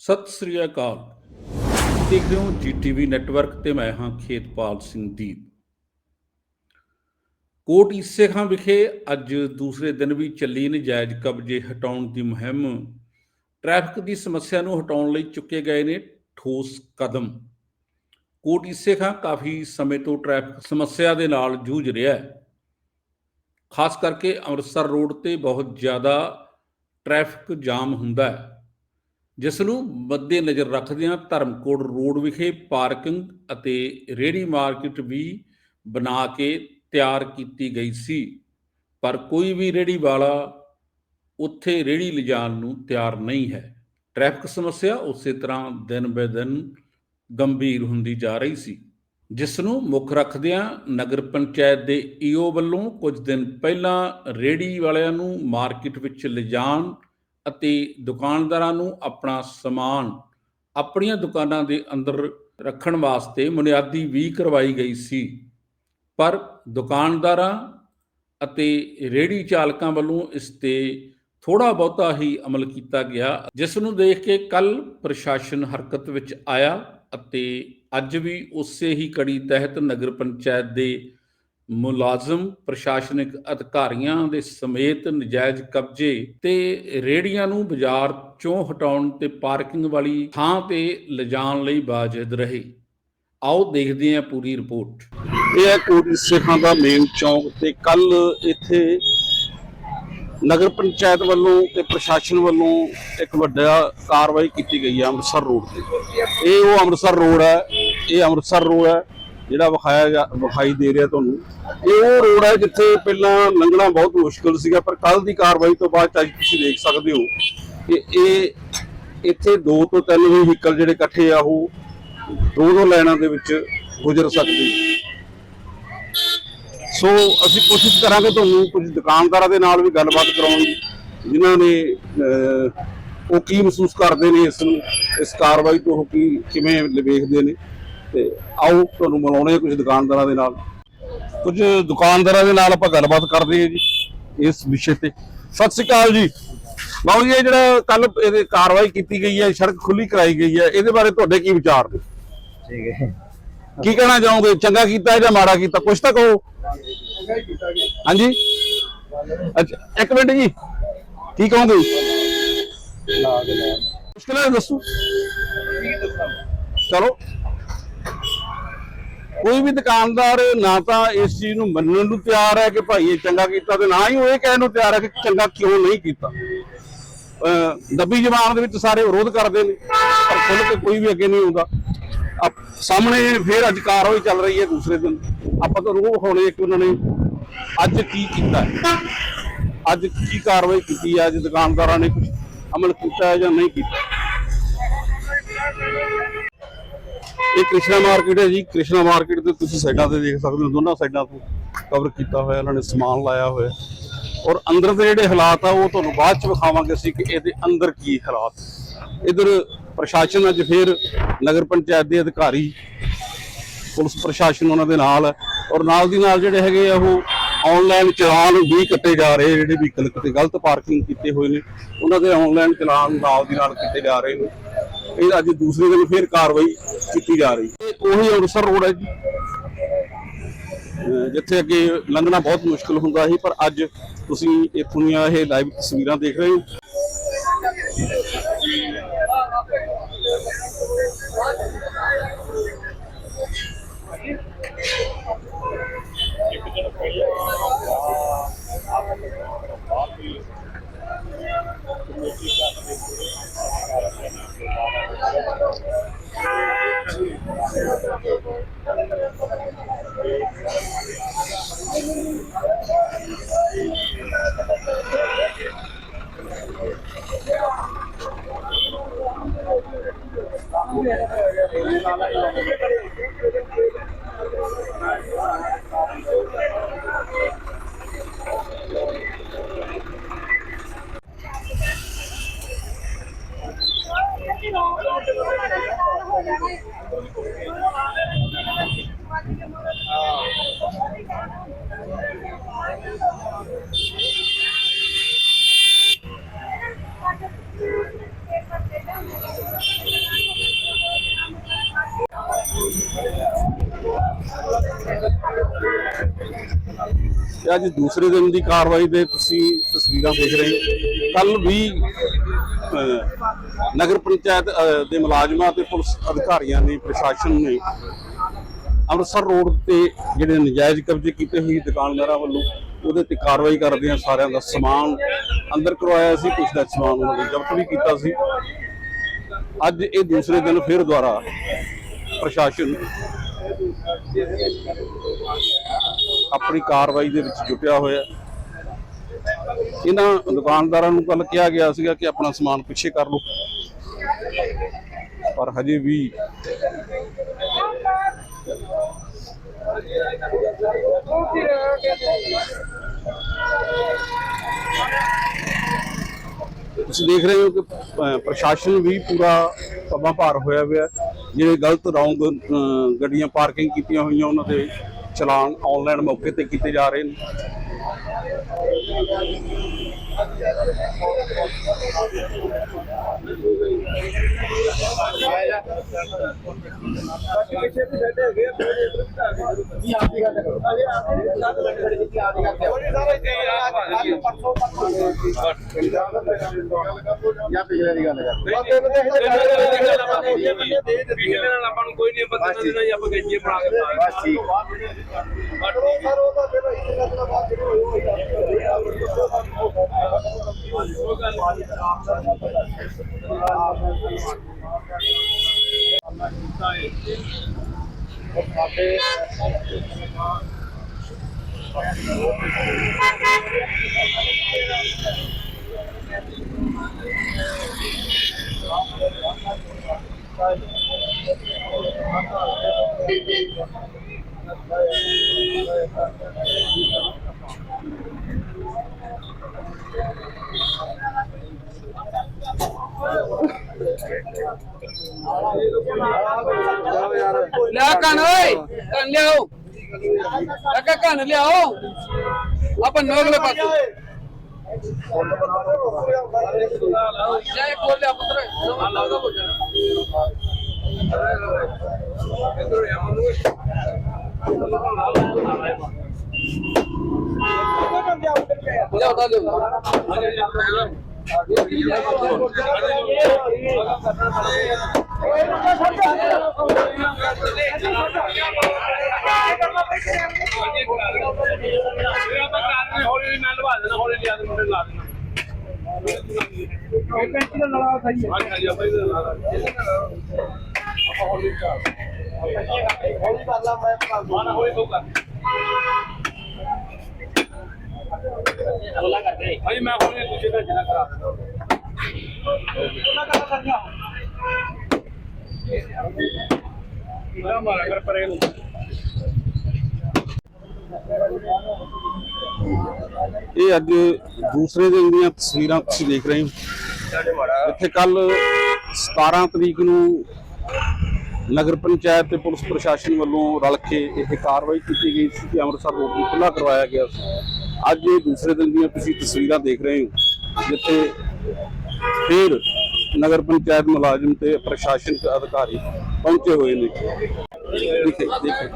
ਸਤਿ ਸ੍ਰੀ ਅਕਾਲ। ਦੇਖ ਰਹੇ ਹੋ ਜੀਟੀਵੀ ਨੈਟਵਰਕ ਤੇ ਮੈਂ ਹਾਂ ਖੇਤਪਾਲ ਸਿੰਘ ਦੀਪ। ਕੋਟ ਈਸੇ ਖਾਂ ਵਿਖੇ ਅੱਜ ਦੂਸਰੇ ਦਿਨ ਵੀ ਚੱਲੀ ਨਜਾਇਜ਼ ਕਬਜ਼ੇ ਹਟਾਉਣ ਦੀ ਮੁਹਿੰਮ। ਟ੍ਰੈਫਿਕ ਦੀ ਸਮੱਸਿਆ ਨੂੰ ਹਟਾਉਣ ਲਈ ਚੁੱਕੇ ਗਏ ਨੇ ਠੋਸ ਕਦਮ। ਕੋਟ ਈਸੇ ਖਾਂ ਕਾਫੀ ਸਮੇਂ ਤੋਂ ਟ੍ਰੈਫਿਕ ਸਮੱਸਿਆ ਦੇ ਨਾਲ ਜੂਝ ਰਿਹਾ ਹੈ। ਖਾਸ ਕਰਕੇ ਅੰਮ੍ਰਿਤਸਰ ਰੋਡ ਤੇ ਬਹੁਤ ਜ਼ਿਆਦਾ ਟ੍ਰੈਫਿਕ ਜਾਮ ਹੁੰਦਾ ਹੈ। ਜਿਸ ਨੂੰ ਮੱਦੇ ਨਜ਼ਰ ਰੱਖਦਿਆਂ ਧਰਮਕੋਟ ਰੋਡ ਵਿਖੇ ਪਾਰਕਿੰਗ ਅਤੇ ਰੇਹੜੀ ਮਾਰਕੀਟ ਵੀ ਬਣਾ ਕੇ ਤਿਆਰ ਕੀਤੀ ਗਈ ਸੀ। ਪਰ ਕੋਈ ਵੀ ਰੇਹੜੀ ਵਾਲਾ ਉੱਥੇ ਰੇਹੜੀ ਲਿਜਾਣ ਨੂੰ ਤਿਆਰ ਨਹੀਂ ਹੈ। ਟ੍ਰੈਫਿਕ ਸਮੱਸਿਆ ਉਸੇ ਤਰ੍ਹਾਂ ਦਿਨ ਬੇ ਦਿਨ ਗੰਭੀਰ ਹੁੰਦੀ ਜਾ ਰਹੀ ਸੀ। ਜਿਸ ਨੂੰ ਮੁੱਖ ਰੱਖਦਿਆਂ ਨਗਰ ਪੰਚਾਇਤ ਦੇ ਈਓ ਵੱਲੋਂ ਕੁਝ ਦਿਨ ਪਹਿਲਾਂ ਰੇਹੜੀ ਵਾਲਿਆਂ ਨੂੰ ਮਾਰਕੀਟ ਵਿੱਚ ਲਿਜਾਣ ਅਤੇ ਦੁਕਾਨਦਾਰਾਂ ਨੂੰ ਆਪਣਾ ਸਮਾਨ ਆਪਣੀਆਂ ਦੁਕਾਨਾਂ ਦੇ ਅੰਦਰ ਰੱਖਣ ਵਾਸਤੇ ਬੁਨਿਆਦੀ ਵੀ ਕਰਵਾਈ ਗਈ ਸੀ। ਪਰ ਦੁਕਾਨਦਾਰਾਂ ਅਤੇ ਰੇਹੜੀ ਚਾਲਕਾਂ ਵੱਲੋਂ ਇਸ ਤੇ ਥੋੜਾ ਬਹੁਤਾ ਹੀ ਅਮਲ ਕੀਤਾ ਗਿਆ, ਜਿਸ ਨੂੰ ਦੇਖ ਕੇ ਕੱਲ ਪ੍ਰਸ਼ਾਸਨ ਹਰਕਤ ਵਿੱਚ ਆਇਆ ਅਤੇ ਅੱਜ ਵੀ ਉਸੇ ਹੀ ਕੜੀ ਤਹਿਤ ਨਗਰ ਪੰਚਾਇਤ ਦੇ ਮੁਲਾਜ਼ਮ ਪ੍ਰਸ਼ਾਸਨਿਕ ਅਧਿਕਾਰੀਆਂ ਦੇ ਸਮੇਤ ਨਜਾਇਜ਼ ਕਬਜ਼ੇ ਤੇ ਰੇੜੀਆਂ ਨੂੰ ਬਾਜ਼ਾਰ ਚੋਂ ਹਟਾਉਣ ਤੇ ਪਾਰਕਿੰਗ ਵਾਲੀ ਥਾਂ ਤੇ ਲਿਜਾਣ ਲਈ ਬਾਜਦ ਰਹੇ। ਆਓ ਦੇਖਦੇ ਹਾਂ ਪੂਰੀ ਰਿਪੋਰਟ। ਇਹ ਹੈ ਕੋਟੀ ਸਿੱਖਾਂ ਦਾ ਮੇਨ ਚੌਂਕ ਤੇ ਕੱਲ ਇੱਥੇ ਨਗਰ ਪੰਚਾਇਤ ਵੱਲੋਂ ਤੇ ਪ੍ਰਸ਼ਾਸਨ ਵੱਲੋਂ ਇੱਕ ਵੱਡਾ ਕਾਰਵਾਈ ਕੀਤੀ ਗਈ ਹੈ ਅੰਮ੍ਰਿਤਸਰ ਰੋਡ ਤੇ। ਇਹ ਉਹ ਅੰਮ੍ਰਿਤਸਰ ਰੋਡ ਹੈ, ਇਹ ਅੰਮ੍ਰਿਤਸਰ ਰੋਡ ਹੈ ਜਿਹੜਾ ਵਿਖਾਇਆ ਵਿਖਾਈ ਦੇ ਰਿਹਾ ਤੁਹਾਨੂੰ, ਇਹ ਉਹ ਰੋਡ ਹੈ ਜਿੱਥੇ ਪਹਿਲਾਂ ਲੰਘਣਾ ਬਹੁਤ ਮੁਸ਼ਕਲ ਸੀਗਾ, ਪਰ ਕੱਲ ਦੀ ਕਾਰਵਾਈ ਤੋਂ ਬਾਅਦ ਅੱਜ ਤੁਸੀਂ ਦੇਖ ਸਕਦੇ ਹੋ ਕਿ ਇਹ ਇੱਥੇ ਦੋ ਤੋਂ ਤਿੰਨ ਵਹੀਕਲ ਜਿਹੜੇ ਇਕੱਠੇ ਆ, ਉਹ ਦੋ ਦੋ ਲਾਈਨਾਂ ਦੇ ਵਿੱਚ ਗੁਜ਼ਰ ਸਕਦੇ ਸੋ ਅਸੀਂ ਕੋਸ਼ਿਸ਼ ਕਰਾਂਗੇ ਤੁਹਾਨੂੰ ਕੁਝ ਦੁਕਾਨਦਾਰਾਂ ਦੇ ਨਾਲ ਵੀ ਗੱਲਬਾਤ ਕਰਾਉਣ ਦੀ, ਜਿਨ੍ਹਾਂ ਨੇ ਉਹ ਕੀ ਮਹਿਸੂਸ ਕਰਦੇ ਨੇ ਇਸ ਨੂੰ, ਇਸ ਕਾਰਵਾਈ ਤੋਂ ਉਹ ਕੀ ਕਿਵੇਂ ਵੇਖਦੇ ਨੇ। ਤੇ ਆਓ ਤੁਹਾਨੂੰ ਮਿਲਾਉਣੇ ਕੁਝ ਦੁਕਾਨਦਾਰਾਂ ਦੇ ਨਾਲ। ਕੁਝ ਦੁਕਾਨਦਾਰਾਂ ਦੇ ਨਾਲ ਆਪਾਂ ਗੱਲਬਾਤ ਕਰਦੇ ਹਾਂ ਜੀ ਇਸ ਵਿਸ਼ੇ ਤੇ। ਸਤਿ ਸ਼੍ਰੀ ਅਕਾਲ ਜੀ। ਬਾਬੂ ਜੀ ਇਹ ਜਿਹੜਾ ਕੱਲ ਇਹਦੇ ਕਾਰਵਾਈ ਕੀਤੀ ਗਈ ਹੈ ਸੜਕ ਖੁੱਲੀ ਕਰਾਈ ਗਈ ਹੈ ਇਹਦੇ ਬਾਰੇ ਤੁਹਾਡੇ ਕੀ ਵਿਚਾਰ ਨੇ? ਠੀਕ ਹੈ। ਕੀ ਕਹਿਣਾ ਚਾਹੋਗੇ? ਚੰਗਾ ਕੀਤਾ ਜਾਂ ਮਾੜਾ ਕੀਤਾ? ਕੁਛ ਤਾਂ ਕਹੋ। ਹਾਂਜੀ? ਅੱਛਾ ਇੱਕ ਮਿੰਟ ਜੀ। ਕੀ ਕਹੋਗੇ? ਮੁਸ਼ਕਿਲ ਹੈ ਦੱਸੋ। ਚਲੋ। ਕੋਈ ਵੀ ਦੁਕਾਨਦਾਰ ਨਾ ਤਾਂ ਇਸ ਚੀਜ਼ ਨੂੰ ਮੰਨਣ ਨੂੰ ਤਿਆਰ ਹੈ ਕਿ ਭਾਈ ਇਹ ਚੰਗਾ ਕੀਤਾ ਤੇ ਨਾ ਹੀ ਉਹ ਇਹ ਕਹਿਣ ਨੂੰ ਤਿਆਰ ਹੈ ਕਿ ਚੰਗਾ ਕਿਉਂ ਨਹੀਂ ਕੀਤਾ। ਦੱਬੀ ਜ਼ਬਾਨ ਦੇ ਵਿੱਚ ਸਾਰੇ ਵਿਰੋਧ ਕਰਦੇ ਨੇ, ਪਰ ਖੁੱਲ ਕੇ ਕੋਈ ਵੀ ਅੱਗੇ ਨਹੀਂ ਆਉਂਦਾ। ਆਪ- ਸਾਹਮਣੇ ਫਿਰ ਅੱਜ ਕਾਰਵਾਈ ਚੱਲ ਰਹੀ ਹੈ ਦੂਸਰੇ ਦਿਨ। ਆਪਾਂ ਤਾਂ ਰੋਹ ਹੋਣੇ ਕਿ ਉਹਨਾਂ ਨੇ, ਅੱਜ ਕੀ ਕੀਤਾ ਅੱਜ ਕੀ ਕਾਰਵਾਈ ਕੀਤੀ ਹੈ? ਅੱਜ ਦੁਕਾਨਦਾਰਾਂ ਨੇ ਕੁਝ ਅਮਲ ਕੀਤਾ ਹੈ ਜਾਂ ਨਹੀਂ ਕੀਤਾ? ਇਹ ਕ੍ਰਿਸ਼ਨਾ ਮਾਰਕੀਟ ਹੈ ਜੀ। ਕ੍ਰਿਸ਼ਨਾ ਮਾਰਕੀਟ ਤੇ ਤੁਸੀਂ ਸਾਈਡਾਂ ਤੇ ਦੇਖ ਸਕਦੇ ਹੋ, ਦੋਨਾਂ ਸਾਈਡਾਂ ਤੋਂ ਕਵਰ ਕੀਤਾ ਹੋਇਆ, ਇਹਨਾਂ ਨੇ ਸਮਾਨ ਲਾਇਆ ਹੋਇਆ। ਔਰ ਅੰਦਰ ਦੇ ਜਿਹੜੇ ਹਾਲਾਤ ਆ, ਉਹ ਤੁਹਾਨੂੰ ਬਾਅਦ ਚ ਵਿਖਾਵਾਂਗੇ ਅਸੀਂ ਕਿ ਇਹਦੇ ਅੰਦਰ ਕੀ ਹਾਲਾਤ। ਇਧਰ ਪ੍ਰਸ਼ਾਸਨ ਅੱਜ ਫੇਰ ਨਗਰ ਪੰਚਾਇਤ ਦੇ ਅਧਿਕਾਰੀ, ਪੁਲਿਸ ਪ੍ਰਸ਼ਾਸਨ ਉਹਨਾਂ ਦੇ ਨਾਲ ਹੈ। ਔਰ ਨਾਲ ਦੀ ਨਾਲ ਜਿਹੜੇ ਹੈਗੇ ਆ, ਉਹ ਆਨਲਾਈਨ ਚਲਾਨ ਵੀ ਕੱਟੇ ਜਾ ਰਹੇ, ਜਿਹੜੇ ਵਹੀਕਲ ਕਿਤੇ ਗਲਤ ਪਾਰਕਿੰਗ ਕੀਤੇ ਹੋਏ ਨੇ। ਉਹਨਾਂ ਦੇ ਆਨਲਾਈਨ ਚਲਾਨ ਨਾਲ ਦੀ ਨਾਲ ਕੀਤੇ ਜਾ ਰਹੇ ਨੇ। ਇਹ ਅੱਜ ਦੂਸਰੀ ਵਾਰੀ ਫੇਰ ਕਾਰਵਾਈ ਕੀਤੀ ਜਾ ਰਹੀ। ਹੈ ਉਹੀ ਅੰਮ੍ਰਿਤਸਰ ਰੋਡ ਹੈ ਜੀ। ਜਿੱਥੇ ਅੱਗੇ ਲੰਘਣਾ ਬਹੁਤ ਮੁਸ਼ਕਲ ਹੁੰਦਾ ਸੀ, ਪਰ ਅੱਜ ਤੁਸੀਂ ਇੱਥੋਂ ਦੀਆਂ ਇਹ ਲਾਈਵ ਤਸਵੀਰਾਂ ਦੇਖ ਰਹੇ ਹੋ। ਹਾਂ ਤੇ ਅੱਜ ਦੂਸਰੇ ਦਿਨ ਦੀ ਕਾਰਵਾਈ ਦੇ ਤੁਸੀਂ ਤਸਵੀਰਾਂ ਦੇਖ ਰਹੇ ਕੱਲ ਵੀ ਨਗਰ ਪੰਚਾਇਤ ਦੇ ਮੁਲਾਜ਼ਮਾਂ ਤੇ ਪੁਲਿਸ ਅਧਿਕਾਰੀਆਂ ਨੇ, ਪ੍ਰਸ਼ਾਸਨ ਨੇ ਅੰਮ੍ਰਿਤਸਰ ਰੋਡ ਤੇ ਜਿਹੜੇ ਨਜਾਇਜ਼ ਕਬਜ਼ੇ ਕੀਤੇ ਹੋਏ ਦੁਕਾਨਦਾਰਾਂ ਵੱਲੋਂ, ਉਹਦੇ ਤੇ ਕਾਰਵਾਈ ਕਰਦੇ ਆ ਸਾਰਿਆਂ ਦਾ ਸਮਾਨ ਅੰਦਰ ਕਰਵਾਇਆ ਸੀ ਕੁਝ ਦਾ ਸਮਾਨ ਉਹਨਾਂ ਨੇ ਜ਼ਬਤ ਵੀ ਕੀਤਾ ਸੀ। ਅੱਜ ਇਹ ਦੂਸਰੇ ਦਿਨ ਫਿਰ ਦੁਬਾਰਾ ਪ੍ਰਸ਼ਾਸਨ ਆਪਣੀ ਕਾਰਵਾਈ ਦੇ ਵਿੱਚ ਜੁਟਿਆ ਹੋਇਆ ਇਹਨਾਂ ਦੁਕਾਨਦਾਰਾਂ ਨੂੰ ਕੱਲ ਕਿਹਾ ਗਿਆ ਸੀਗਾ ਕਿ ਆਪਣਾ ਸਮਾਨ ਪਿੱਛੇ ਕਰ ਲਓ ਪਰ ਹਜੇ ਵੀ ਤੁਸੀਂ ਦੇਖ ਰਹੇ ਹੋ ਕਿ ਪ੍ਰਸ਼ਾਸਨ ਵੀ ਪੂਰਾ ਪੱਬਾਂ ਭਾਰ ਹੋਇਆ ਹੋਇਆ ਹੈ। ਜਿਹੜੇ ਗਲਤ ਰੌਂਗ ਗੱਡੀਆਂ ਪਾਰਕਿੰਗ ਕੀਤੀਆਂ ਹੋਈਆਂ ਉਹਨਾਂ ਦੇ ਚਲਾਨ ਆਨਲਾਈਨ ਮੌਕੇ ਤੇ ਕੀਤੇ ਜਾ ਰਹੇ ਨੇ। ਜਾਂ ਪਿਛਲੇ ਦੀ ਗੱਲ ਕਰ ਪਿਛਲੇ ਨਾਲ ਆਪਾਂ ਨੂੰ ਕੋਈ ਨਹੀਂ ਪਤਾ ਨਾ ਜੀ ਆਪਾਂ ਗੱਜੇ ਬਣਾ ਕੇ ਪਾ ਬਸ ਠੀਕ ਲਿਆ ਕਣ ਓਏ ਕਣ ਲਿਆਓ। ਕਾਕਾ ਕਣ ਲਿਆਓ। ਆਪਾਂ ਨੋਗਲੇ ਪਾਸੇ ਜਾਏ ਕੋਲ ਲਿਆ ਪੁੱਤਰ ਸਮਾਂ ਲਾਉਦਾ ਬੋਝਣਾ ਇਧਰ ਆ ਮਨੂੰ ਲਿਆਓ, ਤਾਂ ਲਿਆਓ। ਹੌਲੀ ਮੈਂ ਲਵਾ ਦੇਣਾ ਹੌਲੀ ਲਿਆ ਦੇ ਮੁੰਡੇ ਲਾ ਦੇਣਾ ਇਹ ਪੈਂਤੀ ਦਾ ਲੜਾ ਸਹੀ ਹੈ ਹਾਂਜੀ ਹਾਂਜੀ ਆਪਾਂ ਇਹਦਾ ਲਾ ਦੇਣਾ ਆਪਾਂ ਹੌਲੀ ਕਰ ਹੌਲੀ ਕਰ ਲਾ ਮੈਂ ਕਰ ਮਾਨਾ ਹੌਲੀ ਤੋਂ ਕਰ ਅਗਲਾ ਕਰਦੇ ਭਾਈ ਮੈਂ ਹੌਲੀ ਦੂਜੇ ਦਾ ਜਨਾ ਕਰਾ ਅਗਲਾ ਕਰ ਸਕਦਾ ਇਹਦਾ ਮਾਰਾ ਕਰ ਪਰੇ ਨੂੰ ਇਹ ਅੱਜ ਦੂਸਰੇ ਦਿਨ ਦੀਆਂ ਤਸਵੀਰਾਂ ਤੁਸੀਂ ਦੇਖ ਰਹੇ ਹੋ। ਇੱਥੇ ਕੱਲ 17 ਤਰੀਕ ਨੂੰ ਨਗਰ ਪੰਚਾਇਤ ਤੇ ਪੁਲਿਸ ਪ੍ਰਸ਼ਾਸਨ ਵੱਲੋਂ ਰਲ ਕੇ ਇਹ ਕਾਰਵਾਈ ਕੀਤੀ ਗਈ ਸੀ ਕਿ ਅੰਮ੍ਰਿਤਸਰ ਰੋਡ ਨੂੰ ਖੁੱਲ੍ਹਾ ਕਰਵਾਇਆ ਗਿਆ ਸੀ। ਅੱਜ ਇਹ ਦੂਸਰੇ ਦਿਨ ਦੀਆਂ ਤੁਸੀਂ ਤਸਵੀਰਾਂ ਦੇਖ ਰਹੇ ਹੋ, ਜਿੱਥੇ ਫਿਰ ਨਗਰ ਪੰਚਾਇਤ ਮੁਲਾਜ਼ਮ ਤੇ ਪ੍ਰਸ਼ਾਸਨਿਕ ਅਧਿਕਾਰੀ ਪਹੁੰਚੇ ਹੋਏ ਨੇ। ਦੇਖੇ ਦੇਖੇ।